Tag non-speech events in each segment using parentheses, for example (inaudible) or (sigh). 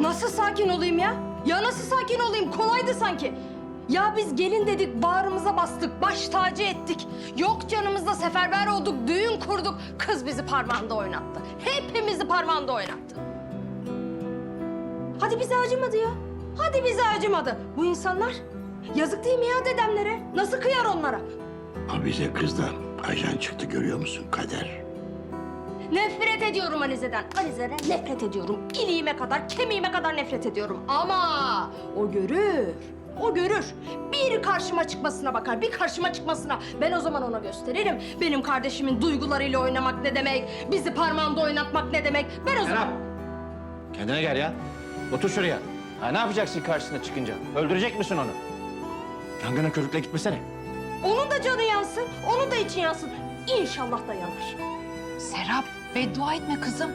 Nasıl sakin olayım ya? Ya nasıl sakin olayım? Kolaydı sanki. Ya biz gelin dedik, bağrımıza bastık, baş tacı ettik. Yok canımızda seferber olduk, düğün kurduk. Kız bizi parmağında oynattı. Hepimizi parmağında oynattı. Hadi bize acımadı ya. Hadi bize acımadı. Bu insanlar yazık değil mi ya dedemlere? Nasıl kıyar onlara? O bize kızdan ajan çıktı görüyor musun kader? Nefret ediyorum Alize'den. Alize'den nefret ediyorum. İliğime kadar, kemiğime kadar nefret ediyorum. Ama o görür. O görür. Bir karşıma çıkmasına bakar, bir karşıma çıkmasına. Ben o zaman ona gösteririm. Benim kardeşimin duygularıyla oynamak ne demek, bizi parmağında oynatmak ne demek. Ben o zaman... Serap! Kendine gel ya. Otur şuraya. Ha, ne yapacaksın karşısına çıkınca? Öldürecek misin onu? Yangına körükle gitmesene. Onun da canı yansın, onun da için yansın. İnşallah da yanar. Serap beddua etme kızım.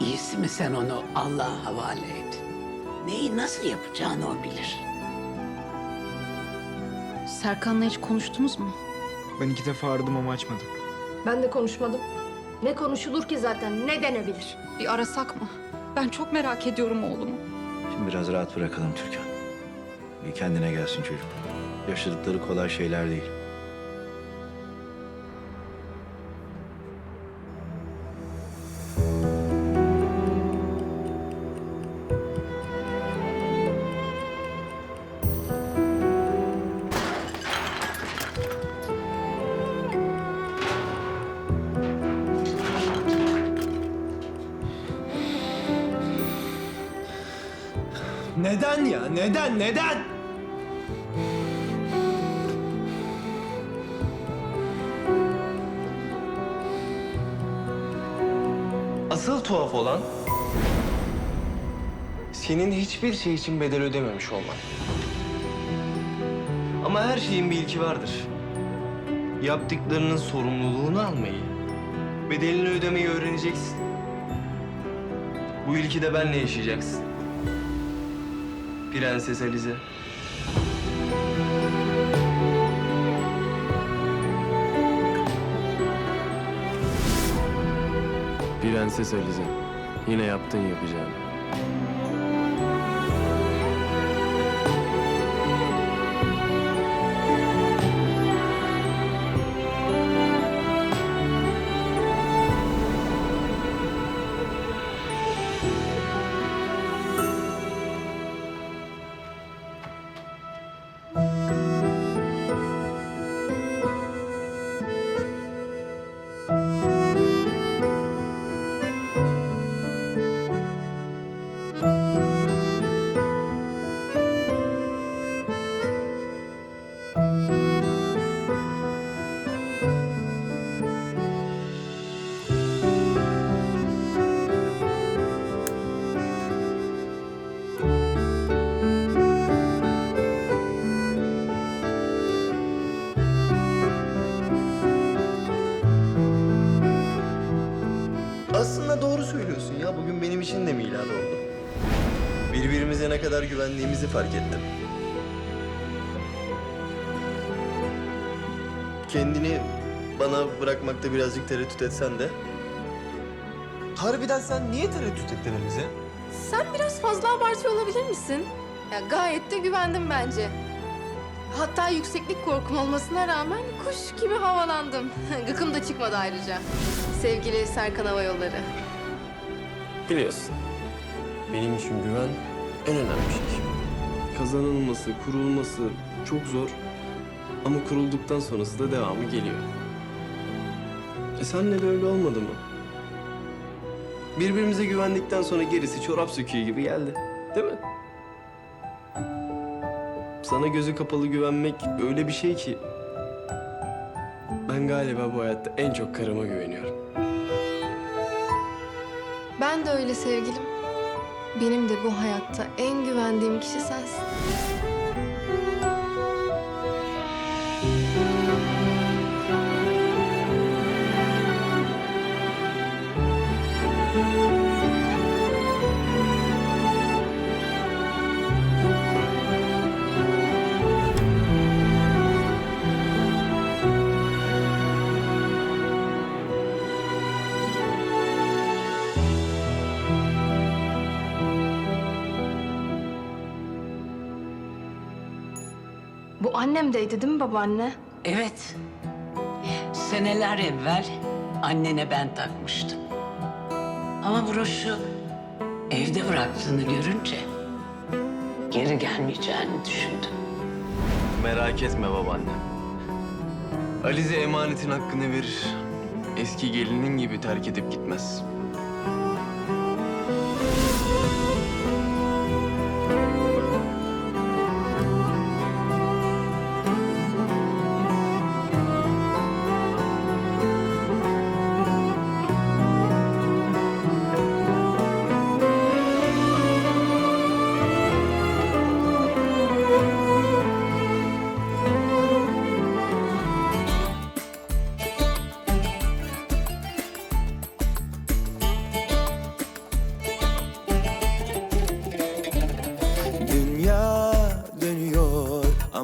İyisi mi sen onu Allah'a havale et. Neyi nasıl yapacağını o bilir. Serkan'la hiç konuştunuz mu? Ben iki defa aradım ama açmadı. Ben de konuşmadım. Ne konuşulur ki zaten, ne denebilir? Bir arasak mı? Ben çok merak ediyorum oğlumu. Şimdi biraz rahat bırakalım Türkan. Bir kendine gelsin çocuk. Yaşadıkları kolay şeyler değil. Neden ya? Neden? Neden? Asıl tuhaf olan senin hiçbir şey için bedel ödememiş olman. Ama her şeyin bir ilki vardır. Yaptıklarının sorumluluğunu almayı, bedelini ödemeyi öğreneceksin. Bu ilki de benle yaşayacaksın. Prenses Alize. Prenses Alize. Yine yaptın yapacağını. Aslında doğru söylüyorsun ya. Bugün benim için de milad oldu. Birbirimize ne kadar güvendiğimizi fark ettim. Kendini bana bırakmakta birazcık tereddüt etsen de... Harbiden sen niye tereddüt ettin Alize? Sen biraz fazla abartıyor olabilir misin? Ya gayet de güvendim bence. Hatta yükseklik korkum olmasına rağmen kuş gibi havalandım. (laughs) Gıkım da çıkmadı ayrıca. Sevgili Serkan Hava Yolları. Biliyorsun. Benim için güven en önemli şey. Kazanılması, kurulması çok zor. Ama kurulduktan sonrası da devamı geliyor. E senle de öyle olmadı mı? Birbirimize güvendikten sonra gerisi çorap söküğü gibi geldi. Değil mi? Sana gözü kapalı güvenmek öyle bir şey ki... Ben galiba bu hayatta en çok karıma güveniyorum. Ben de öyle sevgilim. Benim de bu hayatta en güvendiğim kişi sensin. Annemdeydi değil mi babaanne? Evet. Seneler evvel annene ben takmıştım. Ama broşu evde bıraktığını görünce geri gelmeyeceğini düşündüm. Merak etme babaanne. Alize emanetin hakkını verir. Eski gelinin gibi terk edip gitmez.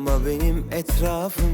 Ama benim etrafım